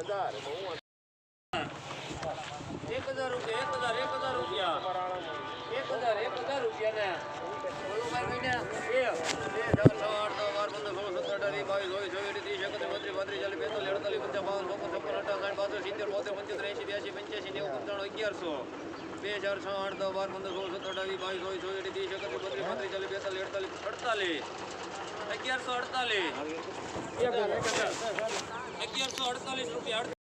એક હજાર રૂપિયા એક હજાર એક હજાર રૂપિયા. એક હજાર એક હજાર રૂપિયા ને બે. ચાર છ આઠ દસ બાર પંદર સોળ સત્તર બાવીસ ચોવીસ ચોવીસ ત્રીસ એકત્રીસ બત્રીસ પાંત્રીસ ચાલીસ બેતાલીસ અડતાલીસ અડતાલીસ. અગિયારસો અડતાલીસ. અગિયારસો અડતાલીસ રૂપિયા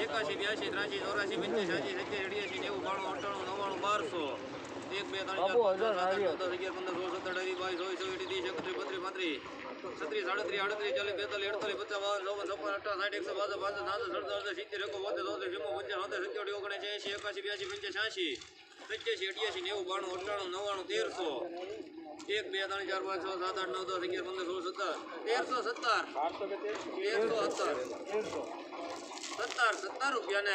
એકાશી બ્યાસી ત્રાસી ચોરાસી પંચ્યાસી સત્યાસી નેવું બાણું અઠ્ઠાણું નવ્વાણું બારસો એક બે ત્રણ ચાર અગિયાર પંદર સોળ સત્તર અઢી બાવીસ ચોવીસ ચોવીસ ત્રીસ એકત્રીસ બત્રીસ પાંત્રીસ છત્રીસ, સાડત્રીસ, આડત્રીસ, ચાલીસ, બેતાલીસ, અડતાલીસ, પચાસ, બાવન ચોપન ચોપન સાઠ, એકસો, બાસઠ પાંચસો સાતસો સડસો અડસઠ, સિત્તેર એકો બોતેર ચોતેર ચુમ્મો પંચાસ સાતેર સત્યોતેર ઓગણીસ એસી એકાસી, બ્યાસી, પંચ્યાસી પંચ્યાસી, અઠ્યાસી, નેવું, બાણું, અઠ્ઠાણું, નવ્વાણું, તેરસો, એક, બે, ત્રણ, ચાર, પાંચ, છ, સાત, આઠ, નવ, દસ, અગિયાર, પંદર, સોળ, સત્તર, તેરસો સત્તર તેરસો સત્તર સત્તર સત્તર રૂપિયા ને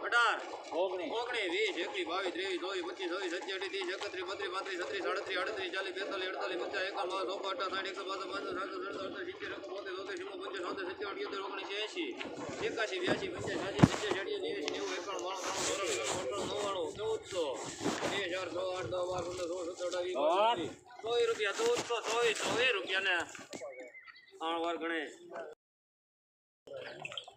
અઢાર ઓગણીસ વીસ એકવીસ બાવીસ ત્રેવીસ ચોવીસ પચીસ છવ્વીસ સત્યાવીસ ત્રીસ એકત્રીસ બત્રીસ પાંત્રીસ છત્રીસ સાડત્રીસ અડત્રીસ ચાલીસ બેતાલીસ અડતાલીસ પચાસ એકાવન બાવન સો અઠાવન સાઠ એકસો બાસઠ પાંચસો સાતસો સડસો અડતાલીસ સિત્તેર એકસો બોતેર ચોતેર ચુમ્મો પંચાસ સાતેર સત્યાવીસ અઠ્યોતેર ઓગણીસ એસી એકાશી બ્યાસી પચાસ સત્યાસી અઠ્યાસી નેવ્યાસી નેવું એકાણું બાણું ત્રણ નવ્વાણું ચૌદસો બે હજાર છ આઠ દસ બાર પંદર સોળ સત્તર અઢાર ચોવીસ રૂપિયા ચૌદસો ચોવીસ ચોવીસ રૂપિયા ને ત્રણ વાર ગણે